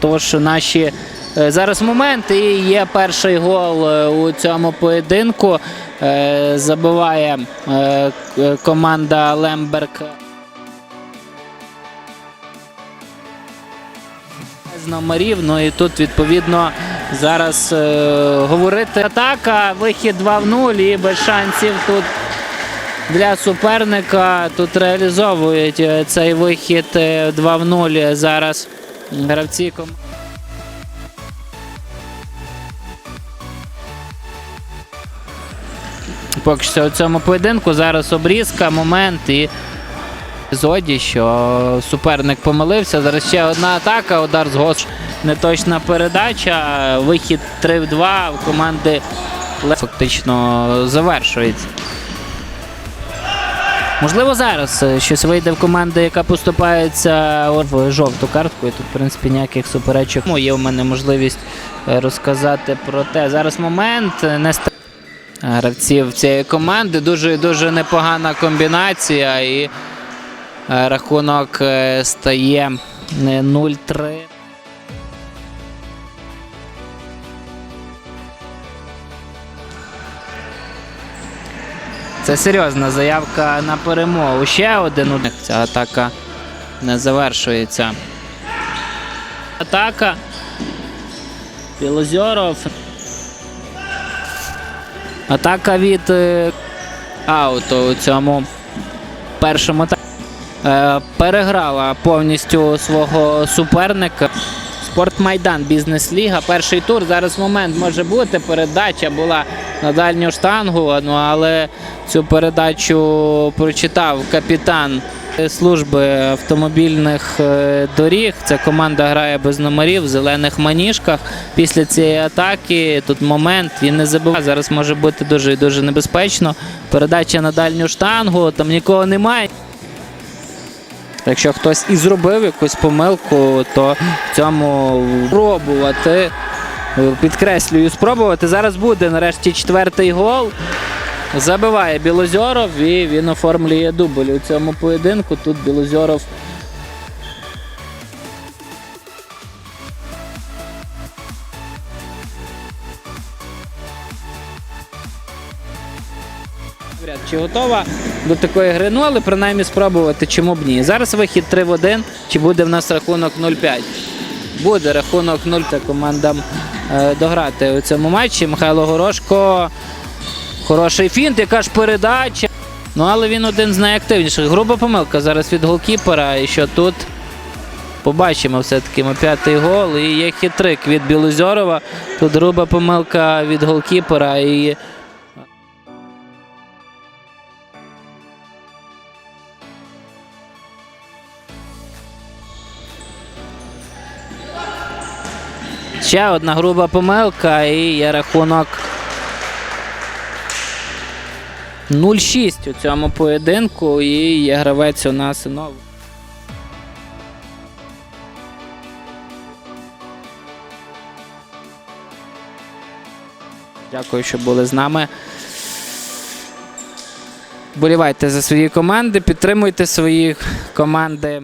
Тож наші е, зараз момент і є перший гол е, у цьому поєдинку. Е, Забиває команда Лемберг. З номерів, ну і тут відповідно зараз е, говорити атака, вихід 2 в 0 і без шансів тут для суперника. Тут реалізовують цей вихід е, 2 в 0 зараз гравці команди. Поки що у цьому поєдинку зараз обрізка, момент і епізоді, що суперник помилився. Зараз ще одна атака, удар з гос. Неточна передача. Вихід 3 в 2 в команди фактично завершується. Можливо, зараз е, щось вийде в команди, яка поступається в жовту картку. І тут, в принципі, ніяких суперечок. Ну, Є у мене можливість е, розказати про те. Зараз момент е, не гравців цієї команди. Дуже дуже непогана комбінація. І рахунок стає е, 0-3. Це серйозна заявка на перемогу. Ще один у них ця атака не завершується. Атака. Білозьоров. Атака від е, ауту у цьому першому та е, переграла повністю свого суперника. Спортмайдан Бізнес-ліга. Перший тур. Зараз момент може бути. Передача була на дальню штангу. Ну але цю передачу прочитав капітан служби автомобільних е, доріг. Ця команда грає без номерів в зелених маніжках. Після цієї атаки тут момент він не забиває. Зараз може бути дуже дуже небезпечно. Передача на дальню штангу. Там нікого немає. Якщо хтось і зробив якусь помилку, то в цьому пробувати. Підкреслюю, спробувати. Зараз буде нарешті четвертий гол. Забиває Білозьоров і він оформлює дубль у цьому поєдинку. Тут Білозьоров Чи готова до такої гри? Ну, але принаймні спробувати, чому б ні. Зараз вихід 3 в 1. Чи буде в нас рахунок 0-5? Буде рахунок 0 та командам е, дограти у цьому матчі. Михайло Горошко. Хороший фінт, яка ж передача. Ну, але він один з найактивніших. Груба помилка зараз від голкіпера. І що тут побачимо все-таки ми п'ятий гол. І є хитрик від Білозьорова. Тут груба помилка від голкіпера. І Ще одна груба помилка і є рахунок 0-6 у цьому поєдинку. І є гравець у нас знову. Дякую, що були з нами. Болівайте за свої команди, підтримуйте свої команди.